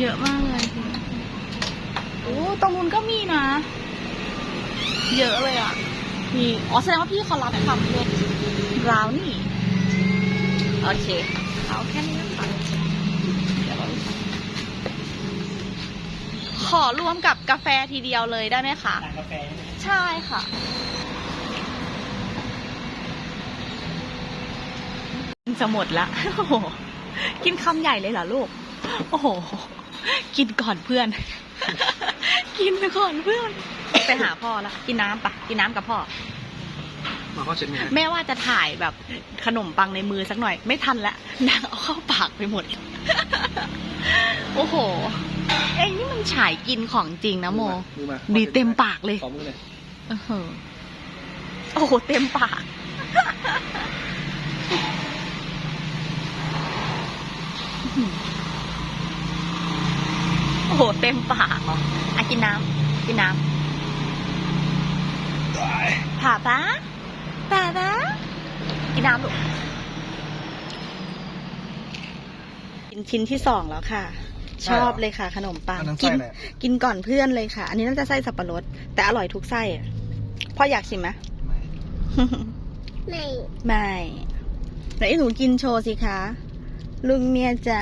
เยอะมากเลยโอ้ตรงนู้นก็มีนะ เยอะเลยอะนี่อ๋อแสดงว่าพี่เขารับทำเลยบราวนี่ โอเค เอาแค่นี้นะคะเดี๋ยวขอรวมกับกาแฟทีเดียวเลยได้ไหมคะกาแฟใช่ค่ะจะหมดละโอ้โห กินคำใหญ่เลยเหรอลูก โอ้โห กินก่อนเพื่อน กินไปก่อนเพื่อน ไปหาพ่อละกินน้ำปะกินน้ำกับพ่อ มาข้อเช็ดมือแม่ว่าจะถ่ายแบบขนมปังในมือสักหน่อย ไม่ทันละนางเอาเข้าปากไปหมด โอ้โห เอ้ยนี่มันฉายกินของจริงนะโมมือมาดีเต็มปากเลย ขอมือเลยเออโอ้โห เต็มปากโอ้ โหเต็มปากอะกินน้ำกินน้ำผ่าปะผ่าปะกินน้ำลูกกินชิ้นที่สองแล้วค่ะ ชอบเลยค่ะ ขนมปังอันนั้นกิไส้อะไรกินก่อนเพื่อนเลยค่ะ อันนี้น่าจะไส้สับปะรด แต่อร่อยทุกไส้อะพ่ออยากชิมไหมไม่ไม่ ไม่ไหนหนูกินโชว์สิคะ ลุงเมียจ๋า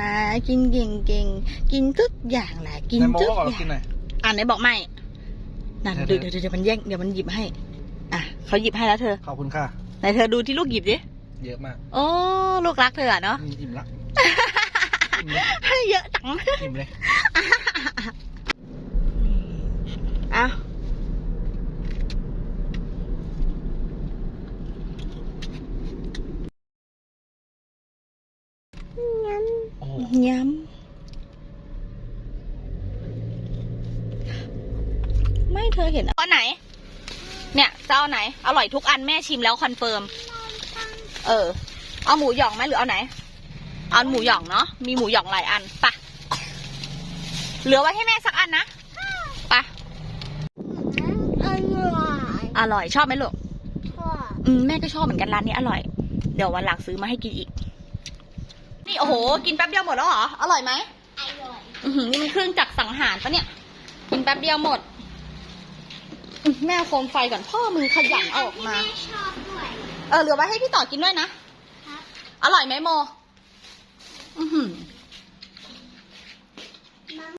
กินเก่งเก่งๆกินทุกอย่างแหละกินในโมทุกก็ขออเราย่ากินงหน่อยอ่านไหนบอกไม่นั่นเดี๋เดี๋ยยววเดี๋ยวเดี๋ยวมันแย่งเดี๋ยวมันหยิบให้ อะเขาหยิบให้แล้วเธอขอบคุณค่ะ ไหนเธอดูที่ลูกหยิบดิเยอะมากโอ้ลูกรักเธออะเนาะ อืมอิ่มละอิ่มเลยให้เยอะจัง อิ่มเลยอะ งั้น โอ้โห ย้ำไม่เธอเห็นอันไหน เนี่ยจะเอาไหน อร่อยทุกอันแม่ชิมแล้วคอนเฟิร์ม เออ เอาหมูหยองไหมหรือเอาไหน เอาหมูหยองเนาะ มีหมูหยองหลายอันไปะเหลือไว้ให้แม่สักอันนะไปะอร่อย อร่อยชอบไหมลูก ชอบ อืมแม่ก็ชอบเหมือนกันร้านนี้อร่อย เดี๋ยววันหลังซื้อมาให้กินอีก นี่โอ้โห กินแป๊บเดียวหมดแล้วเหรอ อร่อยไหมอร่อยอือหือนี่มันเครื่องจักรสังหารปะเนี่ย กินแป๊บเดียวหมดอื้อแม่เอาโคมไฟก่อนพ่อมือขยันเอาออกมาแม่ชอบด้วยเออเหลือไว้ให้พี่ต่อกินด้วยนะ ครับ อร่อยไหมโม อือหือ